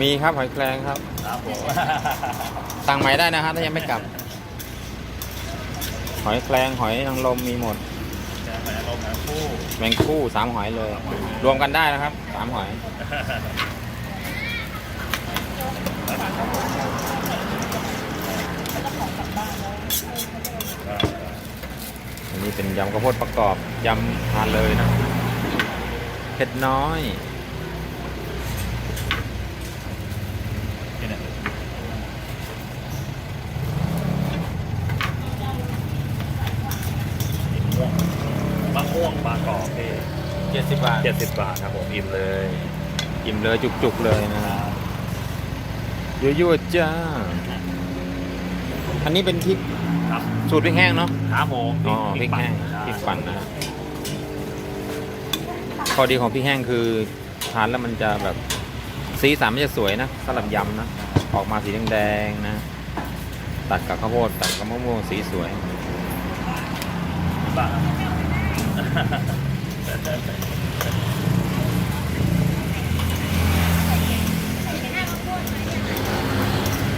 มีครับหอยแครงครับ ครับผมสั่งใหม่ได้นะฮะถ้ายังไม่กลับ หอยแครงหอยนางรมมีหมดจะไปลงนะคู่แมงคู่สามหอยเลย รวมกันได้นะครับสามหอย อันนี้เป็นยำข้าวโพดประกอบยำทานเลยนะเผ็ดน้อย นี่นะม่วงมะม่วงบางกอกพี่ เจ็ดสิ บบาทเจ็ดสิบบาทครับผมอิ่มเลยอิ่มเลยจุกๆเลยนะยั่วๆจ้า อันนี้เป็นพริกครับสูตรพริกแห้งเนาะ ครับผมอ๋อพริกแห้งปั่นพริกปั่นนะฮะข้อดีของพริกแห้งคือทานแล้วมันจะแบบสีสันมันจะสวยนะสำหรับยำนะ ออกมาสีแดงๆนะ ตัดกับข้าวโพดตัดกับมะม่วงสีสวยบาท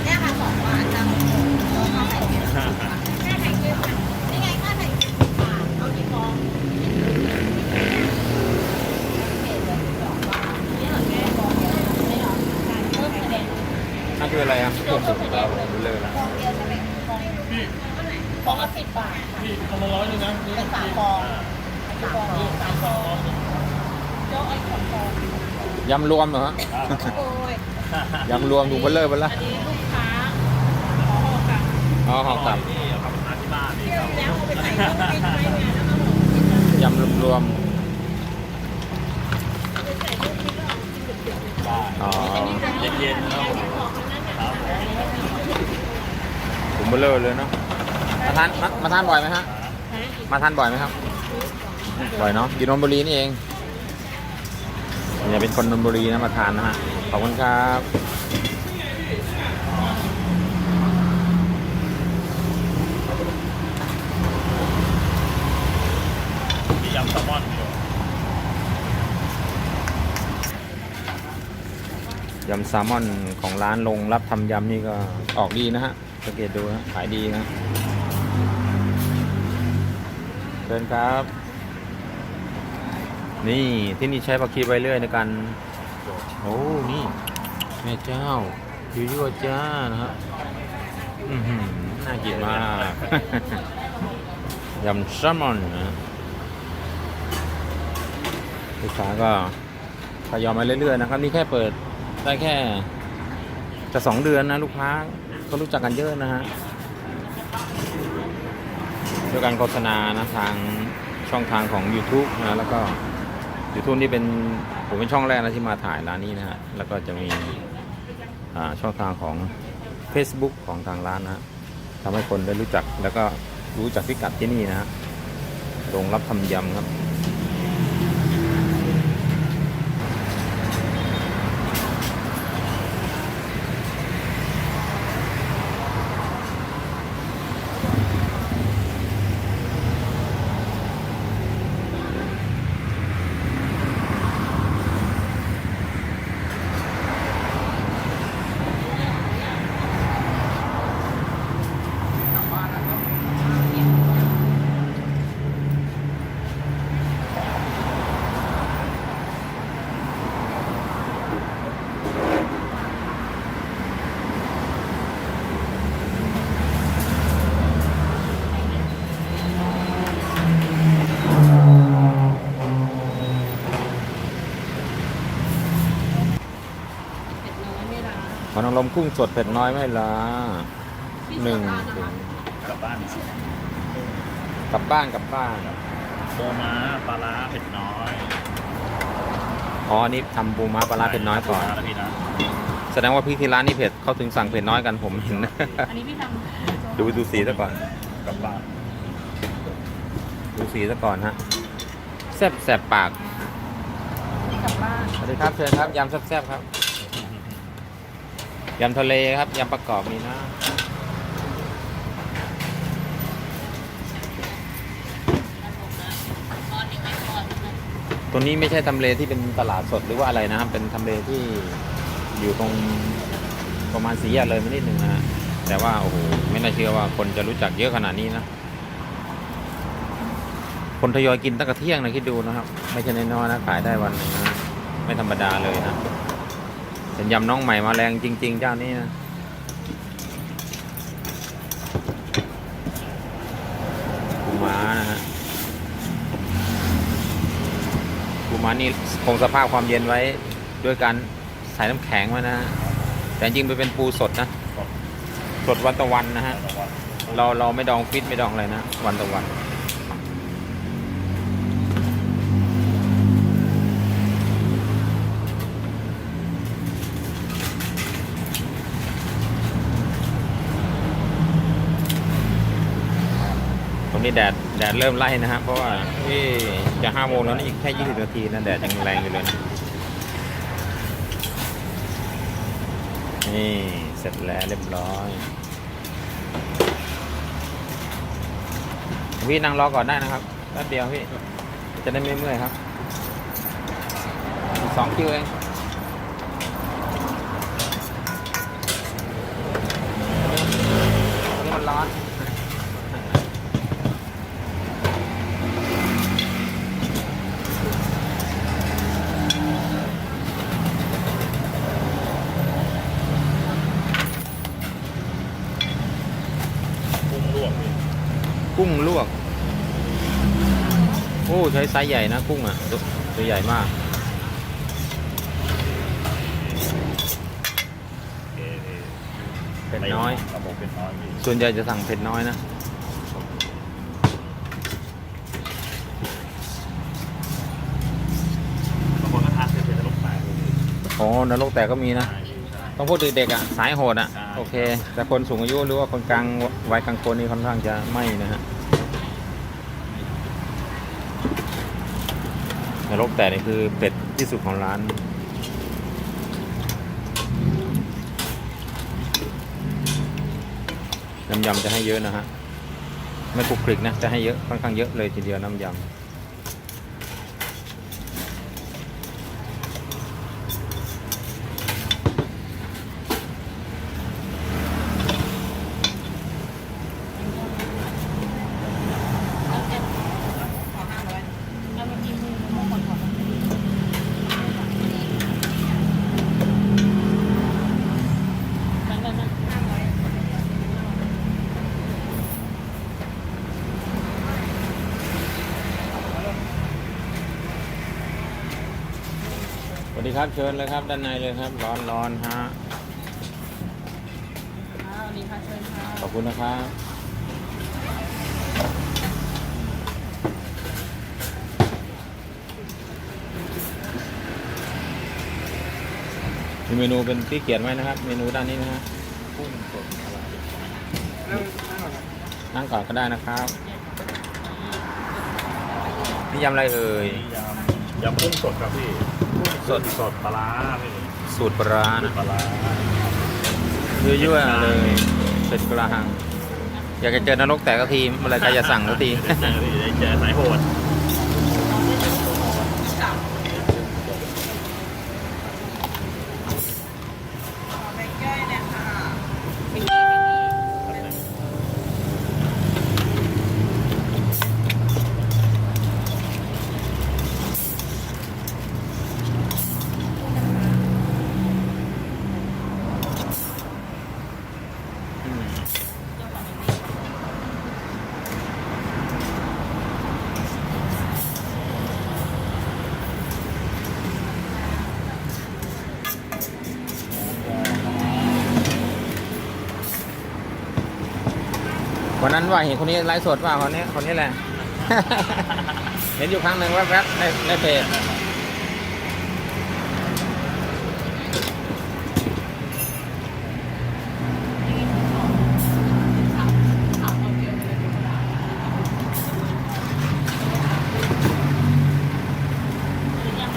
เนี่ยค่ะสองบาทจ้ะเอาไข่เค็มแค่ไข่เค็มค่ะนี่ไงค่าไข่เค็มสิบบาทเอากี่ฟองนี่เหรอแม่ฟองเดียวไม่เหรอการเพิ่มคะแนน นั่นคืออะไรครับพวกผมเราดูเลยนะ ฟองเดียวใช่ไหมฟองฟองละสิบบาทค่ะ พี่คนละร้อยนึงนะ เป็นสามฟองสามฟองสามฟองโจ๊กไอ้สองฟอง ยำรวมเหรอฮะโอ้ยยำรวมดูเบลเลอร์เบลล่าอันนี้ลูกค้าขอห่อค่ะอ๋อหอกตับนี่เอากลับมาที่บ้านนี่เที่ยควรับแล้วเอาไปใส่ต้มพริกไว้ไงแล้วก็ห่อพริกนะยำรวมไปใส่ลูกพริกแล้วเอากินดึกๆเลยๆอ๋อเย็นๆนะครับผมครับผมผมเบลเลอร์เลยเนาะมาทานมามาทานบ่อยไหมฮะมาทานบ่อยไหมครับ บ่อยเนาะอยู่นนทบุรีนี่เอง อย่าเป็นคนนนบุรีนะมาทานนะฮะ ขอบคุณครับมียำแซลมอนอยู่ยำแซลมอนของร้านลงรับทำยำนี่ก็ออกดีนะฮะ สังเกตดูนะขายดีนะเชิญครับ นี่ที่นี่ใช้ผักชีใบเลื่อยในการโอ้นี่แม่เจ้ายูยูจ้านะครับอือหือน่ากินมากยำแซลมอนนะลูกค้าก็ทยอยมาเรื่อยๆนะครับ นี่แค่เปิดได้แค่ จะสองเดือนนะ ลูกค้าก็รู้จักกันเยอะนะฮะด้วยการโฆษณานะทางช่องทางของ YouTube นะแล้วก็ ยูทูบนี่เป็นผมเป็นช่องแรกนะที่มาถ่ายร้านนี้นะฮะ แล้วก็จะมีช่องทางของ Facebook ของทางร้านนะฮะทำให้คนได้รู้จักแล้วก็รู้จักพิกัดที่นี่นะฮะโรงรับทำยำครับ ขอนางรมกุ้งสดเผ็ดน้อยไม่ละหนึ่งกลับบ้านกลับบ้านกลับบ้านโมม้าปลาร้าเผ็ดน้อย อ๋ออันนี่ทำปูม้าปลาร้าเผ็ดน้อยก่อนปูม้าแล้วพี่นะแสดงว่าพี่ที่ร้านนี่เผ็ดเขาถึงสั่งเผ็ดน้อยกันผมเห็นนะ อันนี้พี่ทำดูดูสีซะก่อน กลับบ้านดูสีซะก่อนฮะแซ่บแสบปากนี่กลับบ้าน สวัสดีครับเชิญครับยำแซ่บๆครับ ยำทะเลครับยำประกอบมีนะตัวนี้ไม่ใช่ทำเลที่เป็นตลาดสดหรือว่าอะไรนะครับ เป็นทำเลที่อยู่ตรงประมาณสี่แยกเลยมานิดนึงนะแต่ว่าโอ้โหไม่น่าเชื่อว่าคนจะรู้จักเยอะขนาดนี้นะคนทยอยกินตั้งแต่เที่ยงนะคิดดูนะครับ ไม่ใช่น้อยนะขายได้วันนึงนะไม่ธรรมดาเลยนะ เป็นยำน้องใหม่มาแรงจริง ๆ เจ้านี้นะปูม้านะฮะปูม้านี่คงสภาพความเย็นไว้ด้วยการใส่น้ำแข็งไว้นะฮะแต่จริงๆมันเป็นปูสดนะ สดวันต่อวันนะฮะ เราเราไม่ดองฟิตไม่ดองอะไรนะ วันต่อวัน นี้แดดแดดเริ่มไล่นะฮะเพราะว่าที่จะห้าโมงแล้วนี่อีกแค่ยี่สิบนาทีนะแดดยังแรงอยู่เลยนะนี่เสร็จแล้วเรียบร้อยพี่นั่งรอก่อนได้นะครับแป๊บเดียวพี่จะได้ไม่เมื่อยครับสองคิวเองอันนี้มันร้อน กุ้งลวกพี่ กุ้ง ลวก โอ้ใช้ไซส์ใหญ่นะกุ้งอะตัวตัวใหญ่มากโอเคพี่เผ็ดน้อย ระบบเป็นน้อยพี่ส่วนใหญ่จะสั่งเผ็ดน้อยนะบางคนก็ทานเสร็จจะลูกแตกพี่โอ้นรกแต่ก็มีนะ ใช่พี่ใช่ ต้องพูดถึงเด็กอะ สายโหดอะ ใช่ โอเค แต่คนสูงอายุหรือว่าคนกลางวัยกลางคนนี่ค่อนข้างจะไม่นะฮะ นรกแต่นี่คือเป็ดที่สุดของร้าน น้ำยำจะให้เยอะนะฮะ ไม่คลุกคลิกนะ จะให้เยอะ ค่อนข้างเยอะเลยทีเดียวน้ำยำ ขอห้าร้อยแล้วเมื่อกี้มือมงคลขอห้าร้อยนั่นนั่นนั่นห้าร้อย ส วัสดีครับเชิญเลยครับด้านในเลยครับ ร้อนร้อนฮะอ่าสวัสดีค่ะเชิญค่ะขอบคุณนะครับมีเมนูเป็นที่เขียนไว้นะครับ เมนูด้านนี้นะฮะกุ้งสดอะไรนั่งก่อนก็ได้นะครับนี่ยำอะไรเอ่ยยำยำกุ้งสดครับพี่กุ้ง สดสดปลาร้าพี่สูตรปลาร้านะปลาร้ายั่วๆเลยเป็นกระหังอยากจะเจอนรกแตกก็ทีเมื่อไหรใครจะสั่งก็ที ได้เจอพี่ได้เจอสายโหด ขอแบงค์ย่อยเนยค่ะมี อืมวั นั้นว่าเห็นคนนี้ไลฟ์สดว่าคนนี้คนนี้แหละ เห็นอยู่ครั้งหนึ่งแวบๆในในเพจ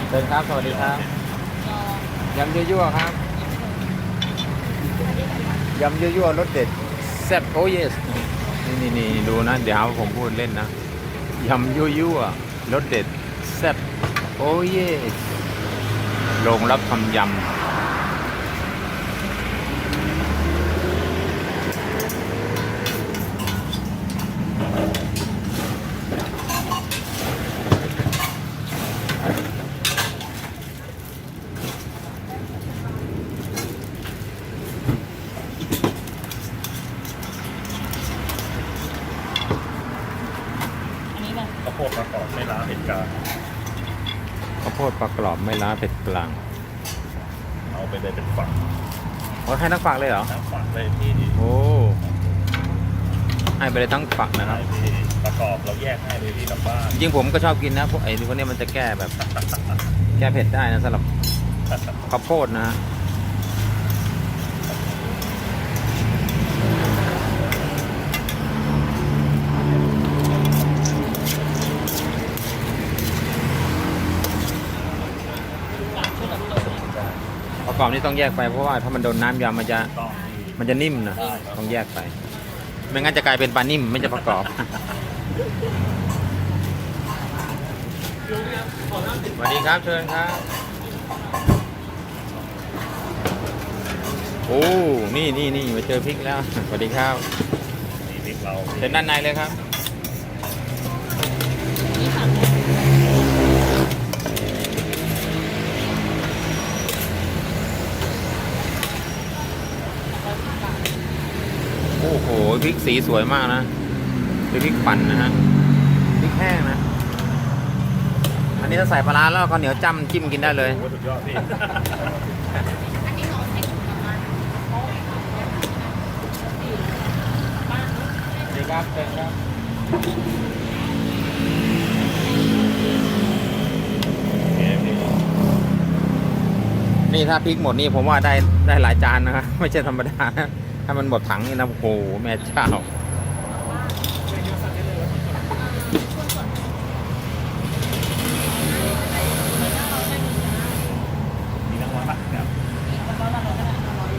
เชิญครับ สวัสดีครับยำยั่วๆครับยำยั่วๆรสเด็ดแซ่บโอ้ยนี่ นี่นี่ดูนะ เดี๋ยวหาว่าผมพูดเล่นนะยำยั่วๆรสเด็ดแซ่บโอ้ยโรงรับทำยำ กรอบไม่ล้าเผ็ดกลาง ข้าวโพดปลากรอบไม่ล้าเผ็ดกลาง เอาไปเลยเป็นฝักโอ้ให้ทั้งฝักเลยเหรอ ทั้งฝักเลยพี่โอ้ให้ไปเลยทั้งฝักนะครับ ให้พี่ประกอบเราแยกให้เลยพี่กลับบ้าน จริงๆผมก็ชอบกินนะพวกไอ้พวกเนี้ยมันจะแก้แบบ แก้เผ็ดได้นะสำหรับข้าวโพดนะฮะ อบนี่ต้องแยกไปเพราะว่าถ้ามันโดนน้ำยำมันจะต้องมันจะนิ่มนะต้องแยกไป ไม่งั้นจะกลายเป็นปลานิ่มไม่จะประกอบสวัสดีครับเชิญครับ โอ้นี่นี่นี่มาเจอพริกแล้วสวัสดีครับนี่พริกเราเชิญด้านในเลยครับ โอ้โหพริกสีสวยมากนะเป็นพริกปั่นนะฮะพริกแห้งนะ อันนี้ถ้าใส่ปลาร้าแล้วข้าวเหนียวจ้ำจิ้มกินได้เลย โอ้โหสุดยอดพี่อันนี้เราใช้ถุงประมาณสวัสดีครับเชิญครับโอเคพี่นี่ถ้าพริกหมดนี่ผมว่าได้ได้หลายจานนะไม่ใช่ธรรมดานะ ถ้ามันหมดถังนี่นะโอ้โหแม่เจ้า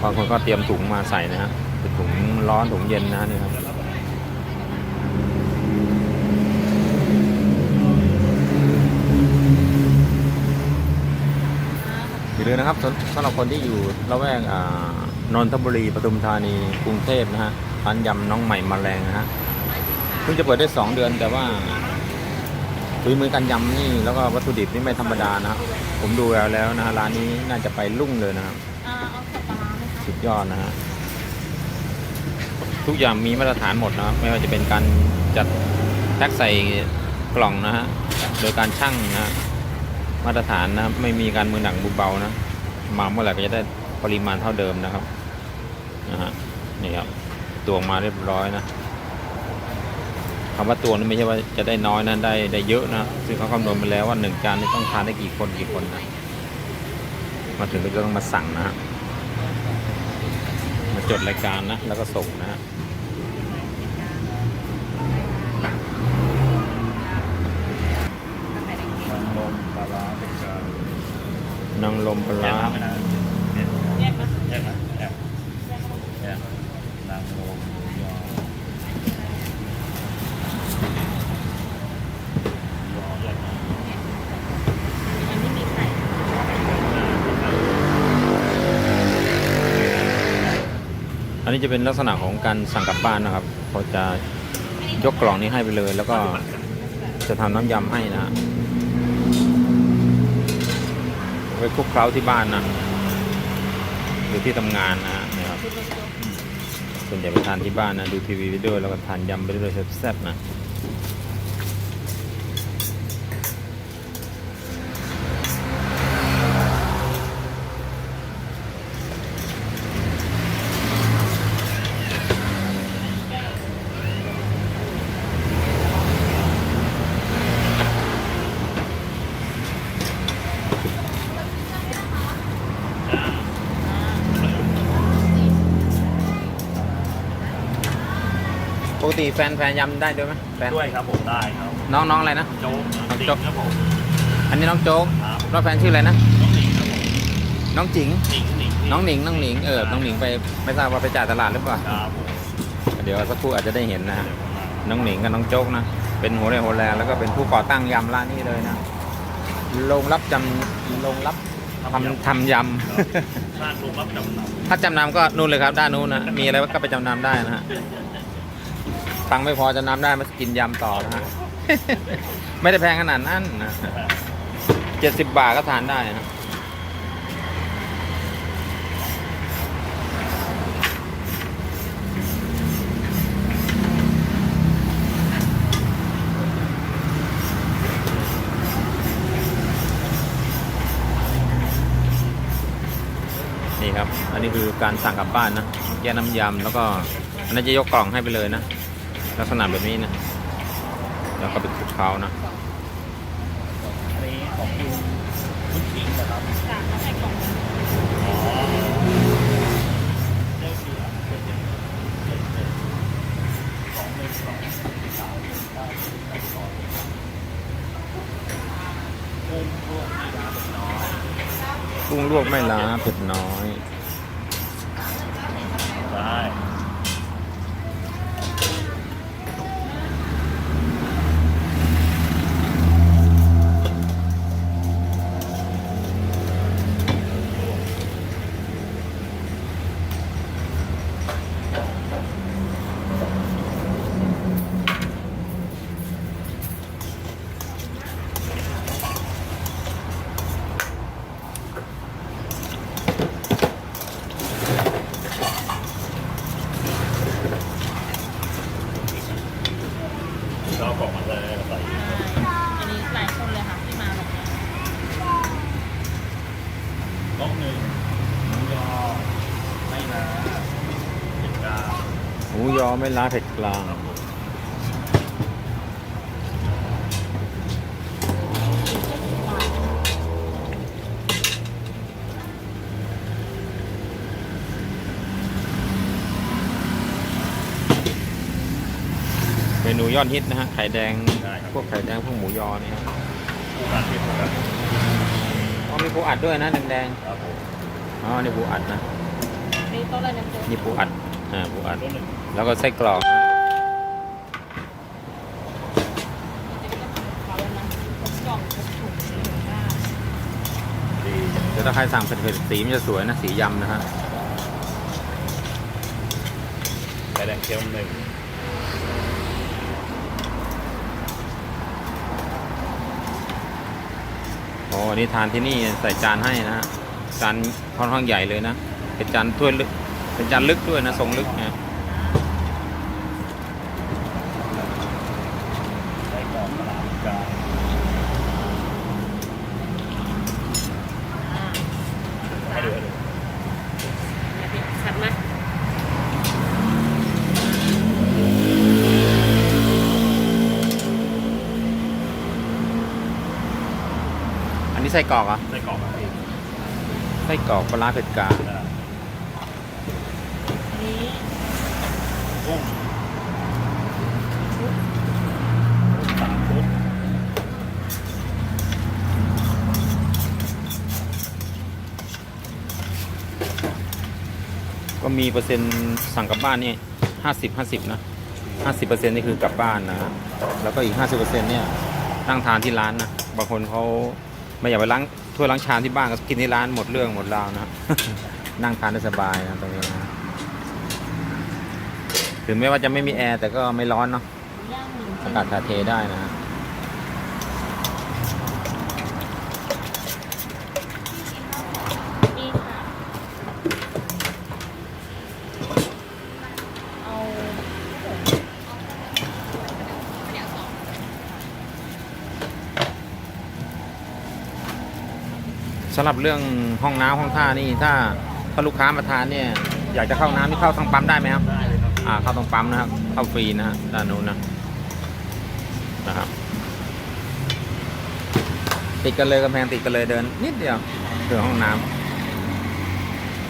บางคนก็เตรียมถุงมาใส่นะฮะเป็นถุงร้อนถุงเย็นนะนี่ครับอย่าลืมนะครับสำหรับคนที่อยู่ละแวกอ่า นนทบุรีปทุมธานีกรุงเทพนะฮะร้านยำน้องใหม่มาแรงนะฮะเพิ่งจะเปิดได้สองเดือนแต่ว่าฝีมือการยำนี่แล้วก็วัตถุดิบนี่ไม่ธรรมดานะครับผมดูแล้วแล้วนะฮะร้านนี้น่าจะไปรุ่งเลยนะครับอ่าเอาสับปะรดไหมคะสุดยอดนะฮะทุกอย่างมีมาตรฐานหมดนะครับไม่ว่าจะเป็นการจัดแพ็คใส่กล่องนะฮะโดยการชั่งนะฮะมาตรฐานนะครับไม่มีการมือหนังมือเบานะมาเมื่อไหร่ก็จะได้ปริมาณเท่าเดิมนะครับ นะฮะนี่ครับตวงมาเรียบร้อยนะคำว่าตวงนี่ไม่ใช่ว่าจะได้น้อยนะได้ได้เยอะนะซึ่งเขาคำนวณมาแล้วว่าหนึ่งจานนี่ต้องทานได้กี่คนกี่คนนะมาถึงก็จะต้องมาสั่งนะฮะมาจดรายการนะแล้วก็ส่งนะฮะมันลมปลาร้าเผ็ดกางนางลมปลา แย ร้าก น้ำไปนะเนี่ย แยกนะ แยกนะแยกแยกนางลมยอยอแยกนะ อันนี้มีไข่ อันนี้จะเป็นลักษณะของการสั่งกลับบ้านนะครับเขาจะยกกล่องนี้ให้ไปเลย แล้วก็จะทำน้ำยำให้นะฮะไว้คลุกเคล้าที่บ้านนะหรือที่ทำงานนะฮะเนี่ยครับส่วนใหญ่ไปทานที่บ้านนะดูทีวีไปด้วยแล้วก็ทานยำไปด้วยแซ่บๆนะ กติแฟนแฟนยำได้ด้วยไหมแฟนด้วยครับผมได้ครับน้องน้องอะไรนะโจ๊กครับติ๊กโจ๊กครับผมอันนี้น้องโจ๊กครับแล้วแฟนชื่ออะไรนะน้องหนิงครับผมน้องจิงหนิงหนิงน้องหนิงน้องหนิงเออน้องหนิงไปไม่ทราบว่าไปจ่ายตลาดหรือเปล่าครับผมเดี๋ยวสักครู่อาจจะได้เห็นนะฮะน้องหนิงกับน้องโจ๊กนะเป็นหัวเรือหัวแรงแล้วก็เป็นผู้ก่อตั้งยำร้านนี้เลยนะลงรับจำลงรับทำทำยร้านลุงรับจำนำำถ้าจำนำก็นู่นเลยครับด้านนู้นนะมีอะไรก็ไปจำนำได้นะฮะ ตังไม่พอจะน้ำได้มากินยำต่อนะฮะ ไม่ได้แพงขนาดนั้นนะเจ็ดสิบบาทก็ทานได้นะนี่ครับ อันนี้คือการสั่งกลับบ้านนะ แยกน้ำยำแล้วก็อันนั้นจะยกกล่องให้ไปเลยนะ ลักษณะแบบนี้นะ แล้วก็ไปคลุกเคล้านะอันนี้ของคิวคุณคิงนะครับจากเขาใส่กล่องอ๋อเลือกดีอะเลือกดีเลือกดีสองหนึ่งสองสามเก้าสิบแปดสองกุ้งพวกที่ร้านเป็นน้อยกุ้งลวกไม่ล้าเผ็ดน้อยได้ เรากล่องมาเลยใส่ อันนี้หลายคนเลยค่ะที่มาแบบนี้ น้องหนึ่งหมูยอไม่นะเจ็ดกาหมูยอไม่ล้าเผ็ดกลางเมนูยอดฮิตนะฮะไข่แดง พวกไข่แดงพวกหมูยอเนี่ยครับปู อัดที่ปูอัดอ๋อมีปูอัดด้วยนะแดงครับผมๆอ๋อนี่ปูอัดนะนี่โต๊ะอะไรนะเจ๊นี่ปูอัดอ่าปูอัดต้นหนึ่งแล้วก็ไส้กรอกนะเขาแล้วนะครบกล่องครบถุงเลยได้ดีเดี๋ยวถ้าใครสั่งเผ็ดๆสีมันจะสวยนะสียำนะฮะไข่แดงเค็มหนึ่ง อ้อันนี้ทานที่นี่ใส่จานให้นะฮะจานค่อนข้างใหญ่เลยนะ เป็นจานถ้วยลึก เป็นจานลึกด้วยนะทรงลึกนะ ไส้กรอกตลาดกา อ่า ให้ดูให้ดู เดี๋ยวพี่ชัดไหม อันนี้ไส้กรอกเหรอะไส้กรอกอะไรอีกไส้กรอกปลาร้าเผ็ดกลางอ่าอันนี้กุ้งสามชุดก็มีเปอร์เซ็นต์สั่งกลับบ้านนี่ห้าสิบห้าสิบนะห้าสิบเปอร์เซ็นต์นี่คือกลับบ้านนะแล้วก็อีกห้าสิบเปอร์เซ็นต์เนี่ยนั่งทานที่ร้านนะบางคนเขา ไม่อยากไปล้างถ้วยล้างชามที่บ้านก็กินที่ร้านหมดเรื่องหมดราวนะนั่งทานได้สบายนะตรงนี้นะถึงแม้ว่าจะไม่มีแอร์แต่ก็ไม่ร้อนเนาะย่างหนึ่งอากาศถ่ายเทได้นะฮะ นี่ค่ะ เอาเดี๋ยวสอง สำหรับเรื่องห้องน้ำห้องท่านี่ถ้าถ้าลูกค้ามาทานเนี่ยอยากจะเข้าน้ำนี่เข้าทางปั๊มได้ไหมครับได้เลยครับอ่าเข้าตรงปั๊มนะครับเข้าฟรีนะฮะด้านนู้นนะนะครับติดกันเลยกำแพงติดกันเลยเดิน นิดเดียวถึงห้องน้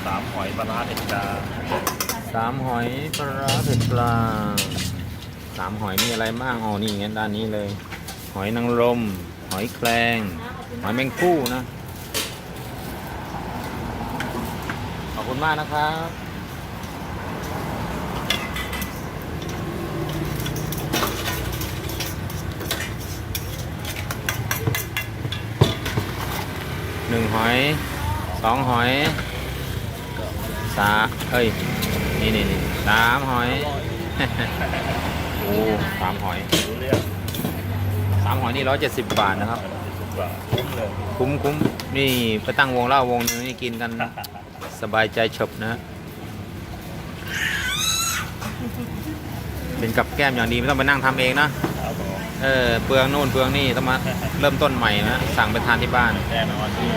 สามหอยปลาร้าเด็ดกาำสามหอยปลาร้าเผ็ดปลาสามหอยมีอะไรบ้างอ๋อนี่งั้นด้านนี้เลย หอยนางรม หอยแครงหอยแมงคู่นะขอบ คุณมากนะครับหนึ่งหอยสองหอยสาเอ้ย นี่นี่นี่สามหอย โอ้สามหอยสามหอยนี่ร้อยเจ็ดสิบบาทนะครับ คุ้มเลยคุ้มคุ้มนี่ไปตั้งวงเล่าวงหนึงนี่กินกัน สบายใจเฉบนะฮะเป็นกับแก้มอย่างดีไม่ต้องไปนั่งทำเองนะครับผมเออเปลืองนู่นเปลืองนี่ต้องมาเริ่มต้นใหม่นะ สั่งไปทานที่บ้านแน่นอนที่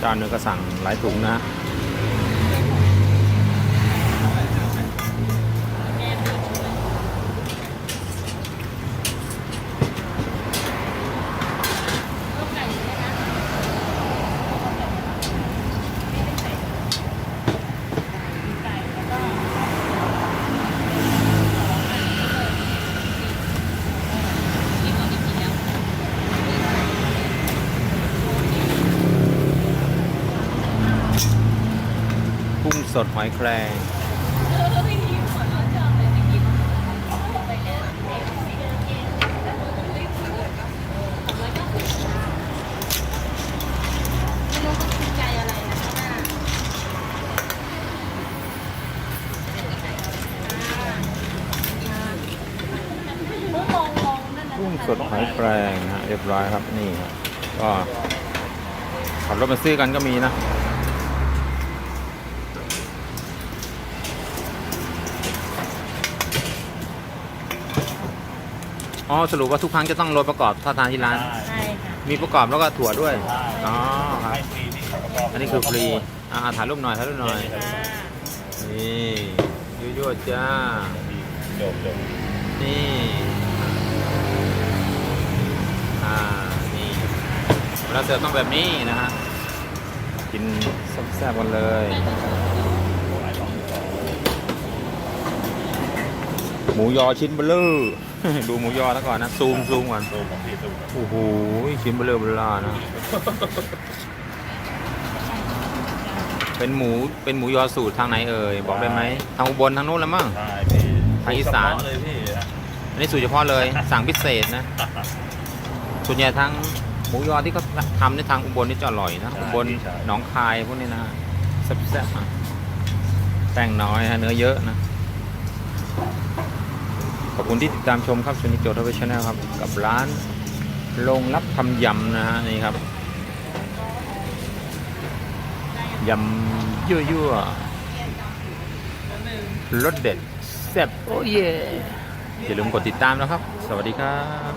เจ้าเนื้อก็ สั่งหลายถุงนะฮะ ลูกไก่ใช่ไหมไก่แล้วก็กินแล้วกินแล้ว กุ้งสดหอยแครง เออไม่กินหมดแล้วจะเอาอะไรไปกินไปแล้วไม่รู้เขาคิดใจอะไรนะข้างหน้ามุ้งมองมองนั่นนะกุ้งสดหอยแครงนะฮะเรียบร้อยครับนี่ครับก็ขับรถมาซื้อกันก็มีนะ อ๋อสรุปว่าทุกครั้งจะต้องโรยประกอบถ้าทานที่ร้านได้ใช่ค่ะ มีประกอบแล้วก็ถั่วด้วยได้อ๋อครับ ให้ฟรีนี่เขาก็บอกอันนี้คือฟรี อ่าถ่ายรูปหน่อยถ่ายรูปหน่อยค่ะนี่ยั่วๆจ้า จบจบนี่ อ่า นี่เวลาเสิร์ฟต้องแบบนี้นะฮะ กินแซ่บๆกันเลย หมูยอชิ้นเบลอ ดูหมูยอแล้วก่อนนะ ซูมซูมก่อนซูมของพี่ซูมโอ้โหชิ้นเบลอเบลานะ เป็นหมูเป็นหมูยอสูตรทางไหนเอ่ยบอกได้ไหมทางอุบลทางนู้นแล้วมั้งใช่พี่ทางอีสานเฉพะเลยพี่นะอันนี้สูตรเฉพาะเลยสั่งพิเศษนะส่วนใหญ่ทางหมูยอที่เขาทำในทางอุบลนี่จะอร่อยนะอุบลหนองคายพวกนี้นะแซ่บๆอะแป้งน้อยฮะเนื้อเยอะนะ ขอบคุณที่ติดตามชมครับชนิโจทวิชแนลครับ กับร้านลงรับทำยำนะฮะนี่ครับยำยั่วๆรสเด็ดแซ่บโอ้เย่อย่าลืมกดติดตามนะครับ สวัสดีครับ